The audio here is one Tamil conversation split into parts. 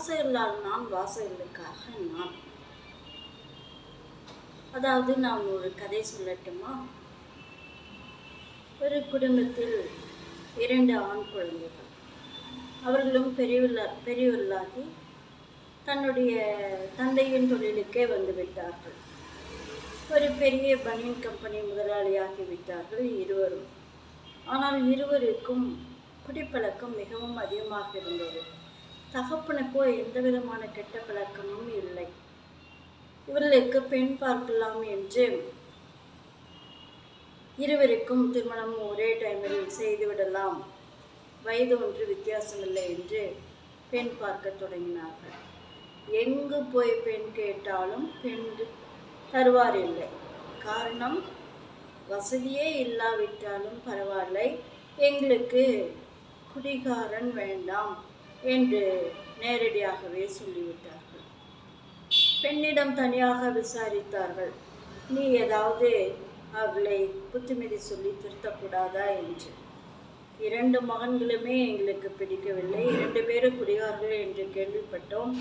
வாசகர்களால் நான் வாசகர்களுக்காக நான் அதாவது நான் ஒரு கதை சொல்லட்டுமா? ஒரு குடும்பத்தில் இரண்டு ஆண் குழந்தைகள். அவர்களும் பெரியவர்களா பெரியவர்களாகி தன்னுடைய தந்தையின் தொழிலுக்கே வந்து விட்டார்கள். ஒரு பெரிய பனியன் கம்பெனி முதலாளியாகி விட்டார்கள் இருவரும். ஆனால் இருவருக்கும் குடிப்பழக்கம் மிகவும் அதிகமாக இருந்தது. தகப்பனுக்கோ எந்த விதமான கெட்ட பழக்கமும் இல்லை. இவர்களுக்கு பெண் பார்க்கலாம் என்று இருவருக்கும் திருமணம் ஒரே டைமில் செய்துவிடலாம் வயது ஒன்று வித்தியாசமில்லை என்று பெண் பார்க்க தொடங்கினார்கள். எங்கு போய் பெண் கேட்டாலும் பெண் தருவார் இல்லை. காரணம் வசதியே இல்லாவிட்டாலும் பரவாயில்லை. எங்களுக்கு குடிகாரன் வேண்டாம். என்று நேரடியாகவே சொல்லிவிட்டார்கள். பெண்ணிடம் தனியாக விசாரித்தார்கள். நீ ஏதாவது அவளை புத்திமதி சொல்லி திருத்தக்கூடாதா? என்று. இரண்டு மகன்களுமே எங்களுக்கு பிடிக்கவில்லை. இரண்டு பேரும் குடிகார்கள் என்று கேள்விப்பட்டோம்.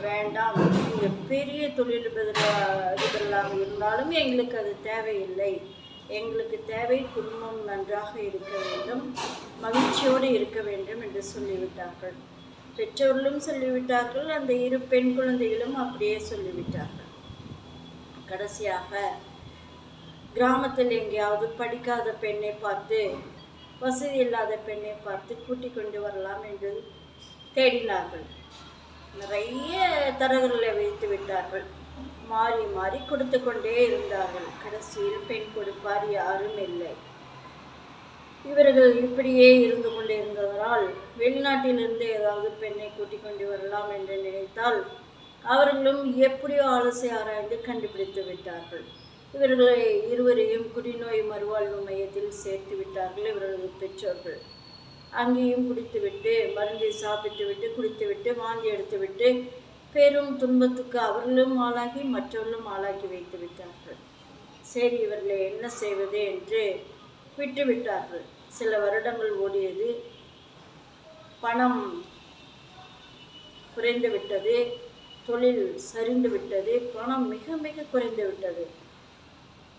வேண்டாம். நீங்கள் பெரிய தொழிலதிபர்களாக இருந்தாலும் எங்களுக்கு அது தேவையில்லை. எங்களுக்கு தேவை குடும்பம் நன்றாக இருக்க வேண்டும். மகிழ்ச்சியோடு இருக்க வேண்டும் என்று சொல்லிவிட்டார்கள். பெற்றோர்களும் சொல்லிவிட்டார்கள் அந்த இரு பெண் குழந்தைகளும் அப்படியே சொல்லிவிட்டார்கள். கடைசியாக கிராமத்தில் எங்கேயாவது படிக்காத பெண்ணை பார்த்து வசதி இல்லாத பெண்ணை பார்த்து கூட்டி கொண்டு வரலாம் என்று தேடினார்கள். நிறைய தரகர்களை வைத்து விட்டார்கள். மாறி மாறி கொடுத்து கொண்டே இருந்தார்கள். கடைசியில் பெண் கொடுப்பார் யாரும் இல்லை. இவர்கள் இப்படியே இருந்து கொண்டிருந்ததனால் வெளிநாட்டிலிருந்து ஏதாவது பெண்ணை கூட்டிக் கொண்டு வரலாம் என்று நினைத்தால் அவர்களும் எப்படியோ ஆலோசனை ஆராய்ந்து கண்டுபிடித்து விட்டார்கள்? இவர்களை இருவரையும் குடிநோய் மறுவாழ்வு மையத்தில் சேர்த்து விட்டார்கள் இவர்களது பெற்றோர்கள். அங்கேயும் குடித்துவிட்டு மருந்தை சாப்பிட்டுவிட்டு குடித்துவிட்டு வாந்தி எடுத்துவிட்டு பெரும் துன்பத்துக்கு அவர்களும் ஆளாகி மற்றவர்களும் ஆளாக்கி வைத்து விட்டார்கள். சரி இவர்களை என்ன செய்வது என்று விட்டுவிட்டார்கள். சில வருடங்கள் ஓடியது. பணம் குறைந்து விட்டது தொழில் சரிந்து விட்டது பணம் மிக மிக குறைந்து விட்டது.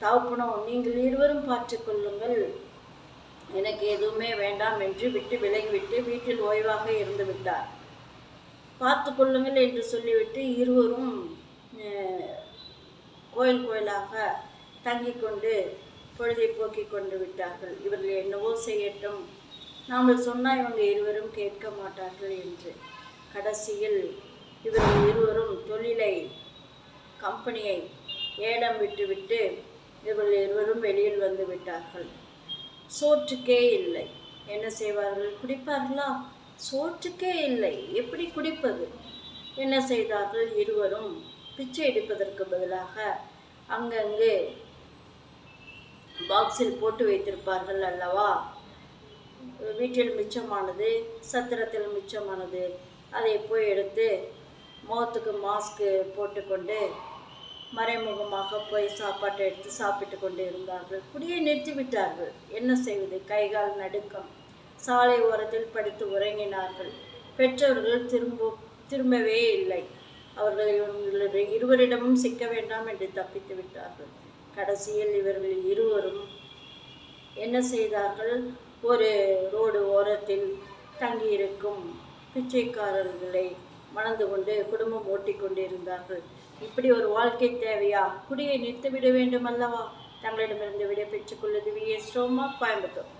தகப்பனோ நீங்கள் இருவரும் பார்த்துக்கொள்ளுங்கள் எனக்கு எதுவுமே வேண்டாம் என்று விட்டு விலகிவிட்டு வீட்டில் ஓய்வாக இருந்து விட்டார். பார்த்து கொள்ளுங்கள் என்று சொல்லிவிட்டு இருவரும் கோயில் கோயிலாக தங்கி கொண்டு பொழுதை போக்கிக் கொண்டு விட்டார்கள். இவர்கள் என்னவோ செய்யட்டும். நாங்கள் சொன்னால் இவங்க இருவரும் கேட்க மாட்டார்கள் என்று. கடைசியில் இவர்கள் இருவரும் தொழிலை கம்பெனியை ஏலம் விட்டுவிட்டு இவர்கள் இருவரும் வெளியில் வந்து விட்டார்கள். சோற்றுக்கே இல்லை. என்ன செய்வார்கள்? குடிப்பார்களா? சோற்றுக்கே இல்லை. எப்படி குடிப்பது? என்ன செய்தார்கள்? இருவரும் பிச்சை எடுப்பதற்கு பதிலாக அங்கங்கு பாக்ஸில் போட்டு வைத்திருப்பார்கள் அல்லவா? வீட்டில் மிச்சமானது சத்திரத்தில் மிச்சமானது அதை போய் எடுத்து முகத்துக்கு மாஸ்க்கு போட்டுக்கொண்டு மறைமுகமாக போய் சாப்பாட்டை எடுத்து சாப்பிட்டு கொண்டு இருந்தார்கள். குடியை நிறுத்தி விட்டார்கள். என்ன செய்வது? கைகால் நடுக்கம். சாலை ஓரத்தில் படுத்து உறங்கினார்கள். பெற்றோர்கள் திரும்ப திரும்பவே இல்லை. அவர்கள் இவர்கள் இருவரிடமும் சிக்க வேண்டாம் என்று தப்பித்து விட்டார்கள். கடைசியில் இவர்கள் இருவரும் என்ன செய்தார்கள்? ஒரு ரோடு ஓரத்தில் தங்கியிருக்கும் பிச்சைக்காரர்களை மணந்து கொண்டு குடும்பம் ஓட்டிக் கொண்டிருந்தார்கள். இப்படி ஒரு வாழ்க்கை தேவையா? குடியை நிறுத்திவிட வேண்டும் அல்லவா தங்களிடமிருந்து விடை பெற்றுக் கொள்வது வி. எஸ். ரோமா கோயம்புத்தூர்.